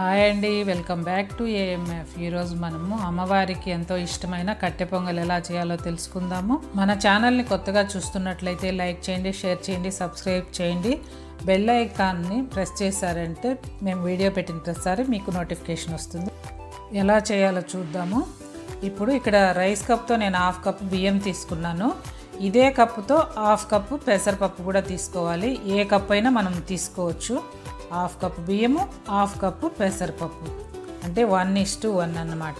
Hi అండి welcome back to AMF. ఈరోజు మనము అమ్మవారికి ఎంతో ఇష్టమైన కట్టె పొంగల్ ఎలా చేయాలో తెలుసుకుందాము. మన ఛానల్ని కొత్తగా చూస్తున్నట్లయితే లైక్ చేయండి షేర్ చేయండి సబ్స్క్రైబ్ చేయండి. బెల్ ఐకాన్ని ప్రెస్ చేశారంటే మేము వీడియో పెట్టిన ప్రతిసారి మీకు నోటిఫికేషన్ వస్తుంది. ఎలా చేయాలో చూద్దాము. ఇప్పుడు ఇక్కడ రైస్ కప్తో నేను హాఫ్ కప్ బియ్యం తీసుకున్నాను. ఇదే కప్పుతో హాఫ్ కప్పు పెసరపప్పు కూడా తీసుకోవాలి. ఏ కప్ అయినా మనం తీసుకోవచ్చు. హాఫ్ కప్ బియ్యము హాఫ్ కప్పు పెసరపప్పు. అంటే వన్ ఇస్ టు వన్ అన్నమాట.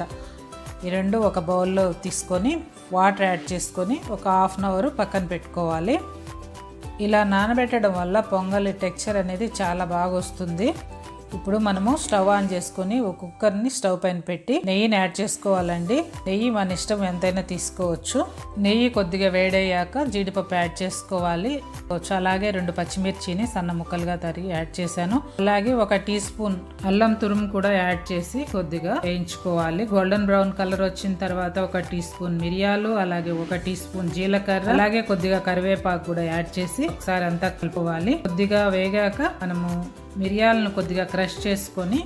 ఈ రెండు ఒక బౌల్లో తీసుకొని వాటర్ యాడ్ చేసుకొని ఒక హాఫ్ అన్ అవర్ పక్కన పెట్టుకోవాలి. ఇలా నానబెట్టడం వల్ల పొంగలి టెక్స్చర్ అనేది చాలా బాగా వస్తుంది. ఇప్పుడు మనము స్టవ్ ఆన్ చేసుకొని ఒక కుక్కర్ని స్టవ్ పైన పెట్టి నెయ్యిని యాడ్ చేసుకోవాలండి. నెయ్యి మన ఇష్టం ఎంతైనా తీసుకోవచ్చు. నెయ్యి కొద్దిగా వేడయ్యాక జీడిపప్పు యాడ్ చేసుకోవాలి. అలాగే రెండు పచ్చిమిర్చిని సన్న ముక్కలుగా తరిగి యాడ్ చేశాను. అలాగే ఒక టీ స్పూన్ అల్లం తురుము కూడా యాడ్ చేసి కొద్దిగా వేయించుకోవాలి. గోల్డెన్ బ్రౌన్ కలర్ వచ్చిన తర్వాత ఒక టీ స్పూన్ మిరియాలు అలాగే ఒక టీ స్పూన్ జీలకర్ర అలాగే కొద్దిగా కరివేపాకు కూడా యాడ్ చేసి ఒకసారి అంతా కలుపుకోవాలి. కొద్దిగా వేగాక మనము మిరియాలను కొద్దిగా క్రష్ చేసుకొని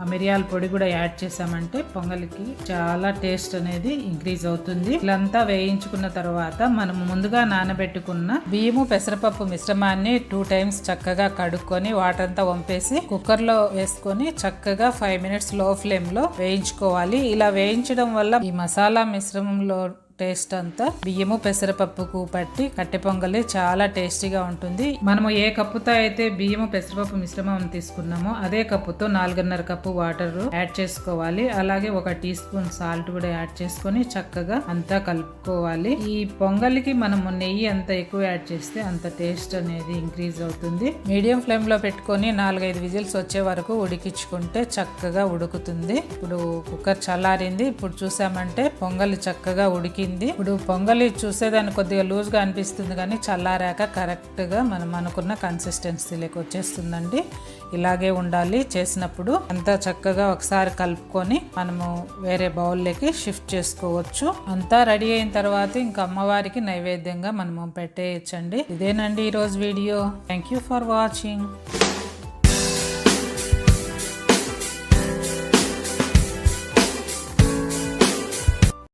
ఆ మిరియాల పొడి కూడా యాడ్ చేసామంటే పొంగలికి చాలా టేస్ట్ అనేది ఇంక్రీజ్ అవుతుంది. ఇదంతా వేయించుకున్న తర్వాత మనం ముందుగా నానబెట్టుకున్న బియ్యము పెసరపప్పు మిశ్రమాన్ని టూ టైమ్స్ చక్కగా కడుక్కొని వాటర్ అంతా వంపేసి కుక్కర్లో వేసుకొని చక్కగా ఫైవ్ మినిట్స్లో ఫ్లేమ్లో వేయించుకోవాలి. ఇలా వేయించడం వల్ల ఈ మసాలా మిశ్రమంలో టేస్ట్ అంతా బియ్యము పెసరపప్పుకు పట్టి కట్టె పొంగలి చాలా టేస్టీగా ఉంటుంది. మనము ఏ కప్పుతో అయితే బియ్యము పెసరపప్పు మిశ్రమం తీసుకున్నామో అదే కప్పుతో నాలుగున్నర కప్పు వాటర్ యాడ్ చేసుకోవాలి. అలాగే ఒక టీ స్పూన్ సాల్ట్ కూడా యాడ్ చేసుకొని చక్కగా అంతా కలుపుకోవాలి. ఈ పొంగలికి మనము నెయ్యి అంత ఎక్కువ యాడ్ చేస్తే అంత టేస్ట్ అనేది ఇంక్రీజ్ అవుతుంది. మీడియం ఫ్లేమ్లో పెట్టుకొని నాలుగైదు విజిల్స్ వచ్చే వరకు ఉడికించుకుంటే చక్కగా ఉడుకుతుంది. ఇప్పుడు కుక్కర్ చల్లారింది. ఇప్పుడు చూసామంటే పొంగలి చక్కగా ఉడికి అయిపోయింది. ఇప్పుడు పొంగలి చూసేదాన్ని కొద్దిగా లూజ్గా అనిపిస్తుంది కానీ చల్లారాక కరెక్ట్గా మనం అనుకున్న కన్సిస్టెన్సీలోకి వచ్చేస్తుందండి. ఇలాగే ఉండాలి. చేసినప్పుడు అంతా చక్కగా ఒకసారి కలుపుకొని మనము వేరే బౌల్లోకి షిఫ్ట్ చేసుకోవచ్చు. అంతా రెడీ అయిన తర్వాత ఇంకా అమ్మవారికి నైవేద్యంగా మనము పెట్టేయచ్చండి. ఇదేనండి ఈరోజు video. Thank you for watching